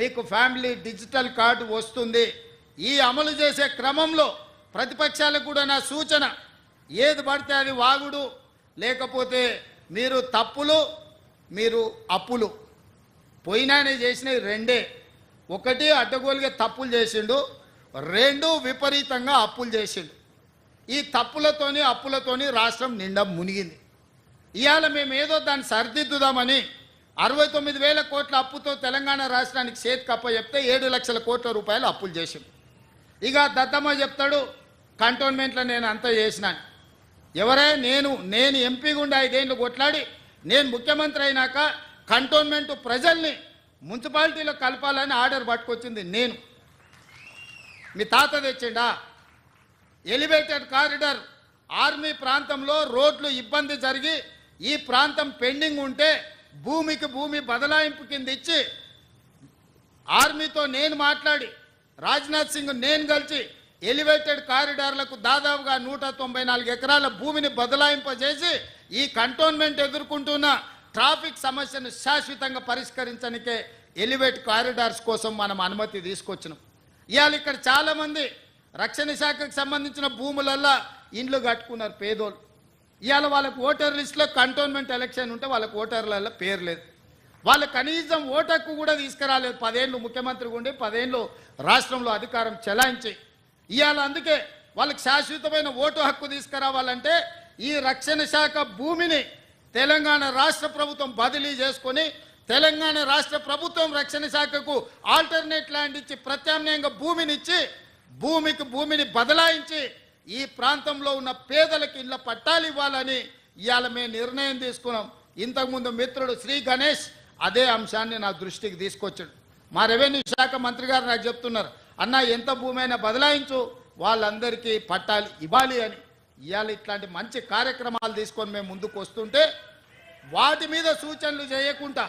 మీకు family digital card వస్తుంది. ఈ అమలు చేసే క్రమంలో ప్రతిపక్షాలకు కూడా నా సూచన ఏది పడితే అది వాగుడు. లేకపోతే మీరు తప్పులు మీరు అప్పులు. పోయినానే చేసినవి రెండే. ఒకటి అడ్డగోలుగా తప్పులు చేసిండు రెండు విపరీతంగా అప్పులు చేసిండు. ఈ తప్పులతోని అప్పులతోని రాష్ట్రం నిండా మునిగింది. ఇవాళ మేము ఏదో దాన్ని సరిదిద్దుదామని అరవై తొమ్మిది వేల కోట్ల అప్పుతో తెలంగాణ రాష్ట్రానికి చేతి కప్ప చెప్తే ఏడు లక్షల కోట్ల రూపాయలు అప్పులు చేసింది ఇక దత్తమ్మ చెప్తాడు కంటోన్మెంట్లో నేను అంతా చేసినాను ఎవరే? నేను నేను ఎంపీ గుండా ఐదేళ్ళు కొట్లాడి నేను ముఖ్యమంత్రి అయినాక కంటోన్మెంట్ ప్రజల్ని మున్సిపాలిటీలో కలపాలని ఆర్డర్ పట్టుకొచ్చింది నేను. మీ తాత తెచ్చిండా? ఎలివేటెడ్ కారిడార్ ఆర్మీ ప్రాంతంలో రోడ్లు ఇబ్బంది జరిగి ఈ ప్రాంతం పెండింగ్ ఉంటే భూమికి భూమి బదలాయింపు కింద ఇచ్చి ఆర్మీతో నేను మాట్లాడి రాజ్నాథ్ సింగ్ నేను కలిసి ఎలివేటెడ్ కారిడార్లకు దాదాపుగా నూట తొంభై నాలుగు ఎకరాల భూమిని బదలాయింపజేసి ఈ కంటోన్మెంట్ ఎదుర్కొంటున్న ట్రాఫిక్ సమస్యను శాశ్వతంగా పరిష్కరించడానికే ఎలివేట్ కారిడార్స్ కోసం మనం అనుమతి తీసుకొచ్చినాం. ఇవాళ ఇక్కడ చాలామంది రక్షణ శాఖకు సంబంధించిన భూములల్లా ఇండ్లు కట్టుకున్నారు పేదోళ్ళు. ఇవాళ వాళ్ళకు ఓటర్ లిస్టులో కంటోన్మెంట్ ఎలక్షన్ ఉంటే వాళ్ళకి ఓటర్లలో పేరు లేదు. వాళ్ళ కనీసం ఓటు హక్కు కూడా తీసుకురాలేదు. పదేళ్ళు ముఖ్యమంత్రి ఉండి పదేళ్ళు రాష్ట్రంలో అధికారం చెలాయించి. ఇవాళ అందుకే వాళ్ళకి శాశ్వతమైన ఓటు హక్కు తీసుకురావాలంటే ఈ రక్షణ శాఖ భూమిని తెలంగాణ రాష్ట్ర ప్రభుత్వం బదిలీ చేసుకొని తెలంగాణ రాష్ట్ర ప్రభుత్వం రక్షణ శాఖకు ఆల్టర్నేట్ ల్యాండ్ ఇచ్చి ప్రత్యామ్నాయంగా భూమిని ఇచ్చి భూమికి భూమిని బదలాయించి ఈ ప్రాంతంలో ఉన్న పేదలకు ఇళ్ళ పట్టాలు ఇవ్వాలని ఇవాళ మేము నిర్ణయం తీసుకున్నాం. ఇంతకుముందు మిత్రుడు శ్రీ గణేష్ అదే అంశాన్ని నా దృష్టికి తీసుకొచ్చాడు. మా రెవెన్యూ శాఖ మంత్రి గారు నాకు చెప్తున్నారు అన్న ఎంత భూమి అయినా బదలాయించు వాళ్ళందరికీ పట్టాలు ఇవ్వాలి అని. ఇవాళ ఇట్లాంటి మంచి కార్యక్రమాలు తీసుకొని మేము ముందుకు వస్తుంటే వాటి మీద సూచనలు చేయకుండా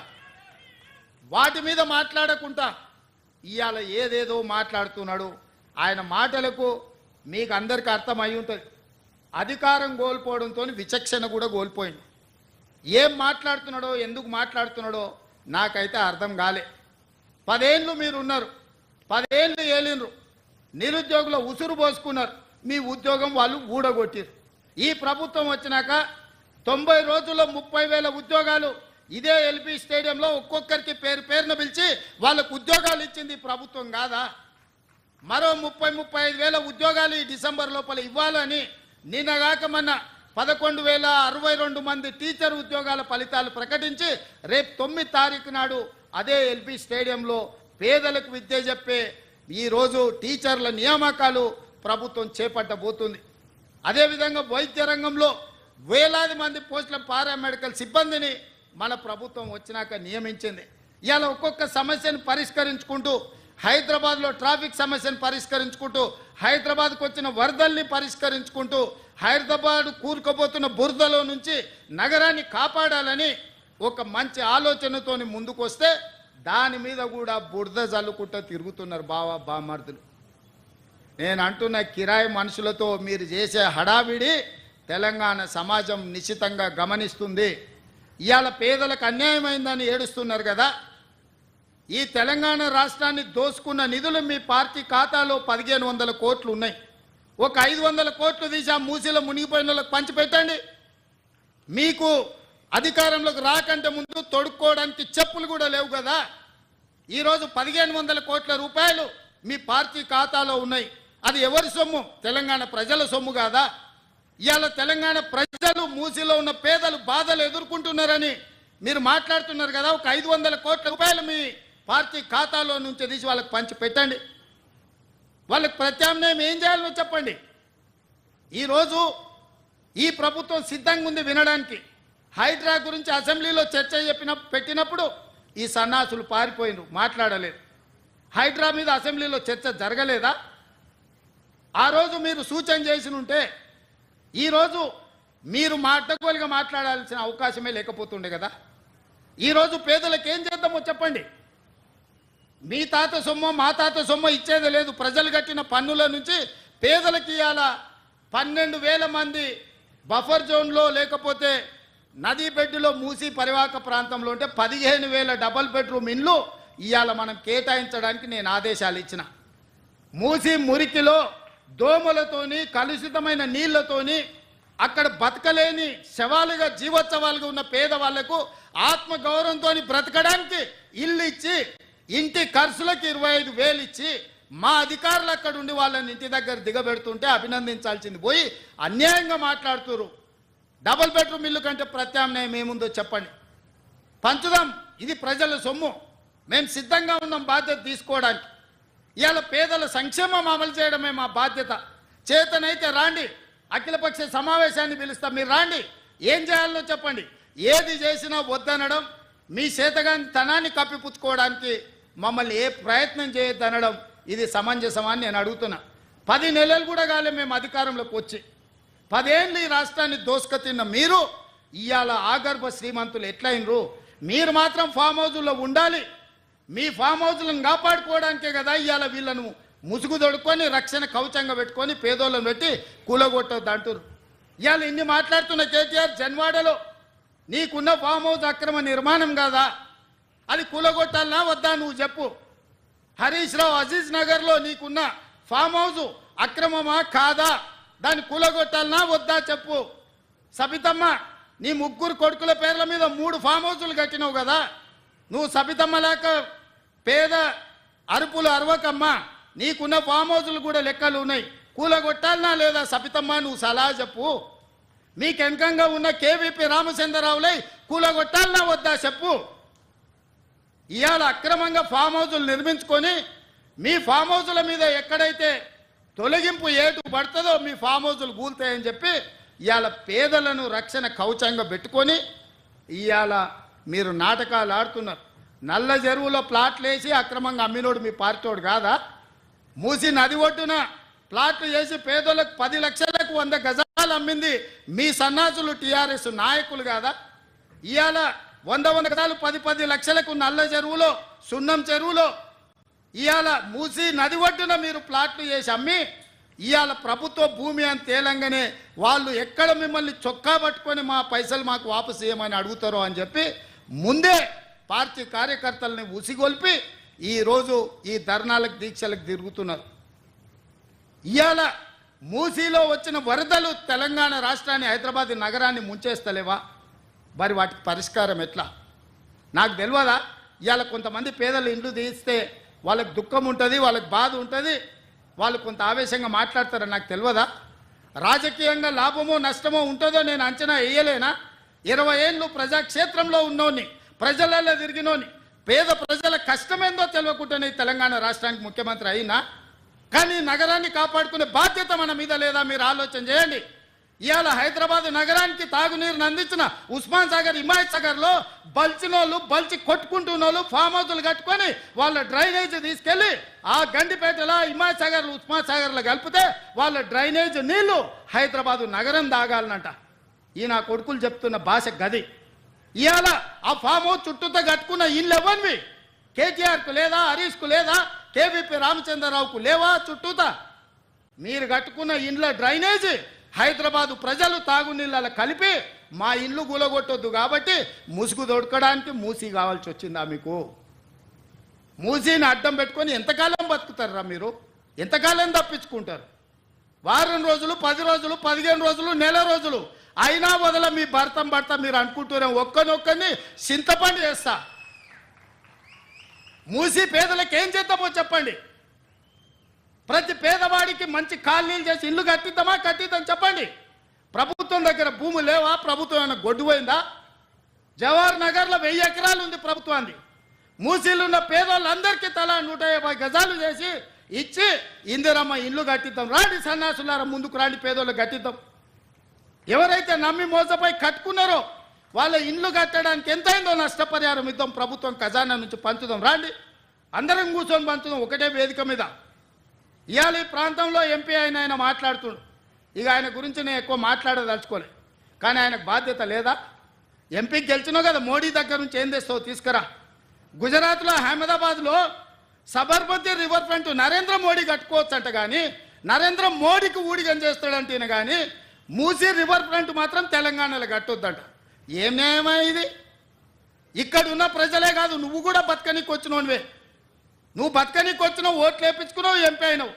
వాటి మీద మాట్లాడకుండా ఇవాళ ఏదేదో మాట్లాడుతున్నాడు. ఆయన మాటలకు మీకు అందరికీ అర్థమై ఉంటుంది. అధికారం కోల్పోవడంతో విచక్షణ కూడా కోల్పోయింది. ఏం మాట్లాడుతున్నాడో ఎందుకు మాట్లాడుతున్నాడో నాకైతే అర్థం కాలే. పదేళ్ళు మీరు ఉన్నారు పదేళ్ళు ఏలినరు నిరుద్యోగుల ఉసురు పోసుకున్నారు. మీ ఉద్యోగం వాళ్ళు ఊడగొట్టారు. ఈ ప్రభుత్వం వచ్చినాక తొంభై రోజుల్లో ముప్పై వేల ఉద్యోగాలు ఇదే ఎల్పి స్టేడియంలో ఒక్కొక్కరికి పేరు పేరున పిలిచి వాళ్ళకు ఉద్యోగాలు ఇచ్చింది ప్రభుత్వం కాదా? మరో ముప్పై ముప్పై ఐదు వేల ఉద్యోగాలు ఈ డిసెంబర్ లోపల ఇవ్వాలని నిన్నగాక మన పదకొండు వేల అరవై రెండు మంది టీచర్ ఉద్యోగాల ఫలితాలు ప్రకటించి రేపు తొమ్మిది తారీఖు నాడు అదే ఎల్పి స్టేడియంలో పేదలకు విద్య చెప్పే ఈరోజు టీచర్ల నియామకాలు ప్రభుత్వం చేపట్టబోతుంది. అదేవిధంగా వైద్య రంగంలో వేలాది మంది పోస్టుల పారామెడికల్ సిబ్బందిని మన ప్రభుత్వం వచ్చినాక నియమించింది. ఇవాళ ఒక్కొక్క సమస్యను పరిష్కరించుకుంటూ హైదరాబాద్లో ట్రాఫిక్ సమస్యను పరిష్కరించుకుంటూ హైదరాబాద్కు వచ్చిన వరదల్ని పరిష్కరించుకుంటూ హైదరాబాద్ కూరుకుపోతున్న బురదలో నుంచి నగరాన్ని కాపాడాలని ఒక మంచి ఆలోచనతోని ముందుకు వస్తే దాని మీద కూడా బురద జల్లుకుంటూ తిరుగుతున్నారు బావా బామర్దులు. నేను అంటున్న కిరాయి మనుషులతో మీరు చేసే హడావిడి తెలంగాణ సమాజం నిశ్చితంగా గమనిస్తుంది. ఇవాళ పేదలకు అన్యాయమైందని ఏడుస్తున్నారు కదా. ఈ తెలంగాణ రాష్ట్రాన్ని దోసుకున్న నిధులు మీ పార్టీ ఖాతాలో పదిహేను వందల కోట్లు ఉన్నాయి. ఒక ఐదు వందల కోట్లు తీసి ఆ మూసీలో మునిగిపోయిన వాళ్ళకి పంచిపెట్టండి మీకు అధికారంలోకి రాకంటే ముందు తొడుక్కోవడానికి చెప్పులు కూడా లేవు కదా. ఈరోజు పదిహేను వందల కోట్ల రూపాయలు మీ పార్టీ ఖాతాలో ఉన్నాయి. అది ఎవరి సొమ్ము? తెలంగాణ ప్రజల సొమ్ము కాదా? ఇవాళ తెలంగాణ ప్రజలు మూసిలో ఉన్న పేదలు బాధలు ఎదుర్కొంటున్నారని మీరు మాట్లాడుతున్నారు కదా. ఒక ఐదు వందల కోట్ల రూపాయలు మీ పార్టీ ఖాతాలో నుంచి తీసి వాళ్ళకి పంచి పెట్టండి. వాళ్ళకి ప్రత్యామ్నాయం ఏం చేయాలో చెప్పండి. ఈరోజు ఈ ప్రభుత్వం సిద్ధంగా ఉంది వినడానికి. హైడ్రా గురించి అసెంబ్లీలో చర్చ చెప్పిన పెట్టినప్పుడు ఈ సన్నాసులు పారిపోయినరు మాట్లాడలేదు. హైడ్రా మీద అసెంబ్లీలో చర్చ జరగలేదా? ఆ రోజు మీరు సూచన చేసి ఉంటే ఈరోజు మీరు మాటకోలుగా మాట్లాడాల్సిన అవకాశమే లేకపోతుండే కదా? ఈరోజు పేదలకు ఏం చేద్దామో చెప్పండి. మీ తాత సొమ్ము మా తాత సొమ్ము ఇచ్చేది లేదు. ప్రజలు కట్టిన పన్నుల నుంచి పేదలకి ఇవ్వాల పన్నెండు వేల మంది బఫర్ జోన్లో లేకపోతే నదీ బెడ్డులో మూసి పరివాహక ప్రాంతంలో ఉంటే పదిహేను వేల డబల్ బెడ్రూమ్ ఇండ్లు ఇవాళ మనం కేటాయించడానికి నేను ఆదేశాలు ఇచ్చిన. మూసి మురికిలో దోమలతోని కలుషితమైన నీళ్ళతోని అక్కడ బతకలేని శవాలుగా జీవోత్సవాలుగా ఉన్న పేదవాళ్ళకు ఆత్మగౌరవంతో బ్రతకడానికి ఇల్లు ఇచ్చి ఇంటి ఖర్చులకు ఇరవై ఐదు వేలు ఇచ్చి మా అధికారులు అక్కడ ఉండి వాళ్ళని ఇంటి దగ్గర దిగబెడుతుంటే అభినందించాల్సింది పోయి అన్యాయంగా మాట్లాడుతురు డబుల్ బెడ్రూమ్ ఇల్లు కంటే ప్రత్యామ్నాయం ఏముందో చెప్పండి. పంచుదాం ఇది ప్రజల సొమ్ము. మేము సిద్ధంగా ఉన్నాం బాధ్యత తీసుకోవడానికి. ఇవాళ పేదల సంక్షేమం అమలు చేయడమే మా బాధ్యత. చేతనైతే రాండి. అఖిలపక్ష సమావేశాన్ని పిలుస్తాం. మీరు రాండి. ఏం చేయాలో చెప్పండి. ఏది చేసినా వద్దనడం మీ చేతగాని తనాన్ని కప్పిపుచ్చుకోవడానికి మమ్మల్ని ఏ ప్రయత్నం చేయొద్దనడం ఇది సమంజసమా అని నేను అడుగుతున్నా. పది నెలలు కూడా కాలే మేము అధికారంలోకి వచ్చి. పదేళ్ళు ఈ రాష్ట్రాన్ని దోసుక తిన్న మీరు ఇవాళ ఆగర్భ శ్రీమంతులు ఎట్లయినరు? మీరు మాత్రం ఫామ్ హౌజుల్లో ఉండాలి. మీ ఫామ్ హౌజులను కాపాడుకోవడానికే కదా ఇవాళ వీళ్ళను ముసుగు దొడుకొని రక్షణ కవచంగా పెట్టుకొని పేదోళ్ళను పెట్టి కూలగొట్టొద్దు అంటారు ఇవాళ ఇన్ని మాట్లాడుతున్న కేటీఆర్ జన్వాడలో నీకున్న ఫామ్ హౌస్ అక్రమ నిర్మాణం కాదా? అది కూలగొట్టాలనా వద్దా నువ్వు చెప్పు. హరీష్ రావు అజీజ్ నగర్లో నీకున్న ఫామ్ హౌస్ అక్రమమా కాదా? దాన్ని కూలగొట్టాలనా వద్దా చెప్పు. సబితమ్మ నీ ముగ్గురు కొడుకుల పేర్ల మీద మూడు ఫామ్ హౌసులు కట్టినావు కదా? నువ్వు సబితమ్మ లేక పేద అరుపులు అరవకమ్మా. నీకున్న ఫామ్ హౌసులు కూడా లెక్కలు ఉన్నాయి. కూలగొట్టాలనా లేదా సబితమ్మ? నువ్వు సలహా చెప్పు. మీకు వెనకంగా ఉన్న కేవీపీ రామచంద్రరావులై కూలగొట్టాలనా వద్దా చెప్పు. ఇవాళ అక్రమంగా ఫామ్ హౌజులు నిర్మించుకొని మీ ఫామ్ హౌజుల మీద ఎక్కడైతే తొలగింపు ఏటు పడుతుందో మీ ఫామ్ హౌజులు కూలుతాయని చెప్పి ఇవాళ పేదలను రక్షణ కవచంగా పెట్టుకొని ఇవాళ మీరు నాటకాలు ఆడుతున్నారు. నల్ల చెరువులో ప్లాట్లు వేసి అక్రమంగా అమ్మినోడు మీ పార్టీోడు కాదా? మూసి నది ఒడ్డున ప్లాట్లు వేసి పేదలకు పది లక్షలకు వంద గజాలు అమ్మింది మీ సన్నాసులు టీఆర్ఎస్ నాయకులు కాదా? ఇవాళ వంద వంద గజాలు పది పది లక్షలకు నల్ల చెరువులో సున్నం చెరువులో ఇవాళ మూసి నది ఒడ్డున మీరు ప్లాట్లు చేసి అమ్మి ఇవాళ ప్రభుత్వ భూమి అని తేలంగానే వాళ్ళు ఎక్కడ మిమ్మల్ని చొక్కా పట్టుకొని మా పైసలు మాకు వాపసు చేయమని అడుగుతారో అని చెప్పి ముందే పార్టీ కార్యకర్తల్ని ఉసిగొల్పి ఈరోజు ఈ ధర్నాలకు దీక్షలకు తిరుగుతున్నారు. ఇవాళ మూసీలో వచ్చిన వరదలు తెలంగాణ రాష్ట్రాన్ని హైదరాబాద్ నగరాన్ని ముంచేస్తలేవా? మరి వాటికి పరిష్కారం ఎట్లా? నాకు తెలియదా ఇవాళ కొంతమంది పేదలు ఇండ్లు తీస్తే వాళ్ళకి దుఃఖం ఉంటుంది వాళ్ళకి బాధ ఉంటుంది వాళ్ళు కొంత ఆవేశంగా మాట్లాడతారని నాకు తెలియదా రాజకీయంగా లాభమో నష్టమో ఉంటుందో నేను అంచనా వేయలేనా? ఇరవై ఏళ్ళు ప్రజాక్షేత్రంలో ఉన్నోని ప్రజలలో తిరిగినోని పేద ప్రజల కష్టమేందో తెలియకుండానే తెలంగాణ రాష్ట్రానికి ముఖ్యమంత్రి అయినా కానీ నగరాన్ని కాపాడుకునే బాధ్యత మన మీద లేదా మీరు ఆలోచన చేయండి. ఇవాళ హైదరాబాద్ నగరానికి తాగునీరుని అందించిన ఉస్మాన్ సాగర్ హిమాయత్ సాగర్లో బల్చినోళ్ళు బల్చి కొట్టుకుంటున్నోళ్ళు ఫామ్ హౌస్లు కట్టుకొని వాళ్ళ డ్రైనేజ్ తీసుకెళ్ళి ఆ గండిపేటలో హిమాయత్ సాగర్ ఉస్మాన్ సాగర్లో కలిపితే వాళ్ళ డ్రైనేజ్ నీళ్ళు హైదరాబాద్ నగరం దాగాలనంట. ఈ నా కొడుకులు చెప్తున్న భాష గది. ఇవాళ ఆ ఫామ్ హౌస్ చుట్టూతో కట్టుకున్న ఇల్లు ఎవరివి? కేటీఆర్కు లేదా హరీష్కు లేదా? కేవీపీ రామచంద్రరావుకు లేవా? చుట్టూతా. మీరు కట్టుకున్న ఇండ్ల డ్రైనేజీ హైదరాబాదు ప్రజలు తాగునీళ్ళ కలిపి మా ఇల్లు గులగొట్టొద్దు కాబట్టి ముసుగు దొడకడానికి మూసి కావాల్సి వచ్చిందా మీకు? మూసీని అడ్డం పెట్టుకొని ఎంతకాలం బతుకుతారా మీరు? ఎంతకాలం తప్పించుకుంటారు? వారం రోజులు పది రోజులు పదిహేను రోజులు నెల రోజులు. అయినా వదల మీ భర్తం భర్త మీరు అనుకుంటూనే ఒక్కనొక్కని చింతపండు చేస్తా. మూసి పేదలకు ఏం చేద్దామో చెప్పండి. ప్రతి పేదవాడికి మంచి కాలనీలు చేసి ఇల్లు కట్టిద్దామా కట్టిద్దాం చెప్పండి. ప్రభుత్వం దగ్గర భూమి లేవా ప్రభుత్వం ఏమైనా గొడ్డుపోయిందా జవహర్ నగర్లో వెయ్యి ఎకరాలు ఉంది ప్రభుత్వాన్ని మూసీలున్న పేదవాళ్ళందరికీ తలా నూట యాభై గజాలు చేసి ఇచ్చి ఇందిరమ్మ ఇల్లు కట్టిద్దాం రాండి సన్నాసులారా ముందుకు రాండి పేదోళ్ళు కట్టిద్దాం. ఎవరైతే నమ్మి మోసపోయి కట్టుకున్నారో వాళ్ళ ఇండ్లు కట్టడానికి ఎంతైందో నష్టపరిహారం ఇద్దాం ప్రభుత్వం ఖజానా నుంచి పంచుదాం. రాండి. అందరం కూర్చొని పంచుదాం ఒకటే వేదిక మీద. ఇవాళ ఈ ప్రాంతంలో ఎంపీ అయిన ఆయన మాట్లాడుతుండు. ఇక ఆయన గురించి నేను ఎక్కువ మాట్లాడదలుచుకోలే. కానీ ఆయనకు బాధ్యత లేదా? ఎంపీ గెలిచినావు కదా మోడీ దగ్గర నుంచి ఏం తెస్తావు? తీసుకురా. గుజరాత్లో అహ్మదాబాద్లో సబర్మతి రివర్ ఫ్రంట్ నరేంద్ర మోడీ కట్టుకోవచ్చంట కానీ నరేంద్ర మోడీకి ఊడిగం చేస్తాడంటే కానీ మూసీ రివర్ ఫ్రంట్ మాత్రం తెలంగాణలో కట్టొద్దంట. ఏం న్యాయమా ఇది? ఇక్కడ ఉన్న ప్రజలే కాదు నువ్వు కూడా బతకనికి వచ్చినవే నువ్వు బతకనికి వచ్చినావు ఓట్లు వేపించుకున్నావు ఎంపీ అయినావు.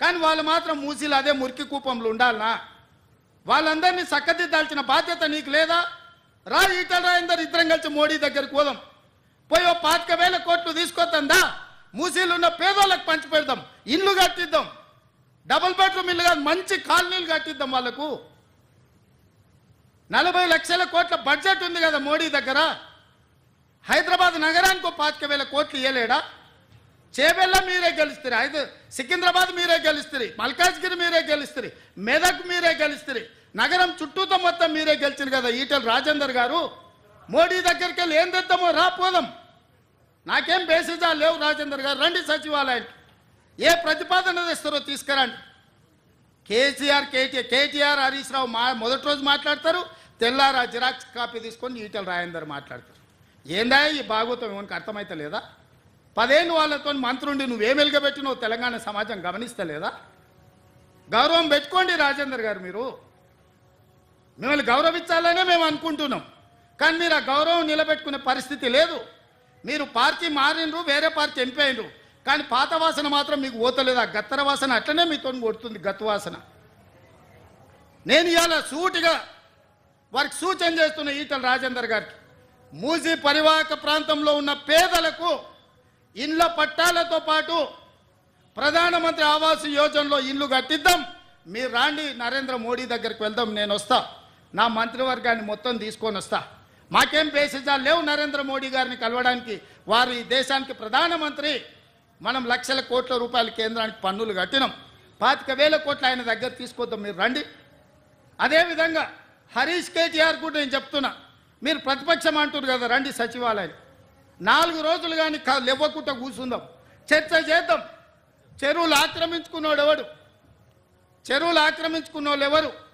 కానీ వాళ్ళు మాత్రం మూసీలు అదే మురికి కూపంలో ఉండాలనా? వాళ్ళందరినీ చక్కదిద్దాల్సిన బాధ్యత నీకు లేదా? రా ఈటల రాయందరు ఇద్దరం కలిసి మోడీ దగ్గరికి పోదాం. పోయి ఓ పాతిక వేల కోట్లు తీసుకొద్దా మూసీలు ఉన్న పేదోళ్ళకి పంచి పెడదాం ఇల్లు కట్టిద్దాం. డబుల్ బెడ్రూమ్ ఇల్లు కాదు మంచి కాలనీలు కట్టిద్దాం వాళ్ళకు. నలభై లక్షల కోట్ల బడ్జెట్ ఉంది కదా మోడీ దగ్గర. హైదరాబాద్ నగరానికి ఒక పాతిక వేల కోట్లు ఇవ్వలేడా చేబెల్ల మీరే గెలుస్తారు ఐదు సికింద్రాబాద్ మీరే గెలుస్తారు మల్కాజ్గిరి మీరే గెలుస్తారు మెదక్ మీరే గెలుస్తారు నగరం చుట్టూతో మొత్తం మీరే గెలిచింది కదా ఈటల రాజేందర్ గారు. మోడీ దగ్గరికి వెళ్ళి ఏం తెద్దామో రా పోదాం. నాకేం బేసిజా లేవు రాజేందర్ గారు. రండి సచివాలయానికి. ఏ ప్రతిపాదన తెస్తారో తీసుకురండి. కేసీఆర్ కేటీఆర్ కేటీఆర్ హరీష్ రావు మా మొదటి రోజు మాట్లాడతారు. తెల్లారా జిరాక్స్ కాపీ తీసుకొని ఈటల రాజేందర్ మాట్లాడతారు. ఏందా ఈ భాగవతం ఏమనికి అర్థమైతే లేదా పదేళ్ళు వాళ్ళతో మంత్రుండి నువ్వేం వెలుగబెట్టినావు తెలంగాణ సమాజం గమనిస్తలేదా? గౌరవం పెట్టుకోండి రాజేందర్ గారు మీరు. మిమ్మల్ని గౌరవించాలనే మేము అనుకుంటున్నాం. కానీ మీరు ఆ గౌరవం నిలబెట్టుకునే పరిస్థితి లేదు. మీరు పార్టీ మారినరు వేరే పార్టీ ఎంపీ అయినరు కానీ పాత వాసన మాత్రం మీకు పోతలేదు. ఆ గత్తర వాసన అట్లనే మీతో కొడుతుంది గత్తు వాసన. నేను ఇవాళ సూటిగా వారికి సూచన చేస్తున్న ఈటల రాజేందర్ గారికి మూజీ పరివాహక ప్రాంతంలో ఉన్న పేదలకు ఇండ్ల పట్టాలతో పాటు ప్రధానమంత్రి ఆవాస్ యోజనలో ఇల్లు కట్టిద్దాం. మీరు రాండి నరేంద్ర మోడీ దగ్గరికి వెళ్దాం నేను వస్తా. నా మంత్రివర్గాన్ని మొత్తం తీసుకొని వస్తా. మాకేం బేసిజాలు లేవు నరేంద్ర మోడీ గారిని కలవడానికి. వారు ఈ దేశానికి ప్రధానమంత్రి. మనం లక్షల కోట్ల రూపాయల కేంద్రానికి పన్నులు కట్టినాం. పాతిక వేల కోట్ల ఆయన దగ్గర తీసుకొద్దాం మీరు రండి. అదేవిధంగా హరీష్ కేటీఆర్ కూడా నేను చెప్తున్నా. మీరు ప్రతిపక్షం అంటారు కదా రండి సచివాలయం. నాలుగు రోజులు కానీ లేవకుండా కూర్చుందాం. చర్చ చేద్దాం. చెరువులు ఆక్రమించుకున్నోడు ఎవడు? చెరువులు ఆక్రమించుకున్న వాళ్ళు ఎవరు?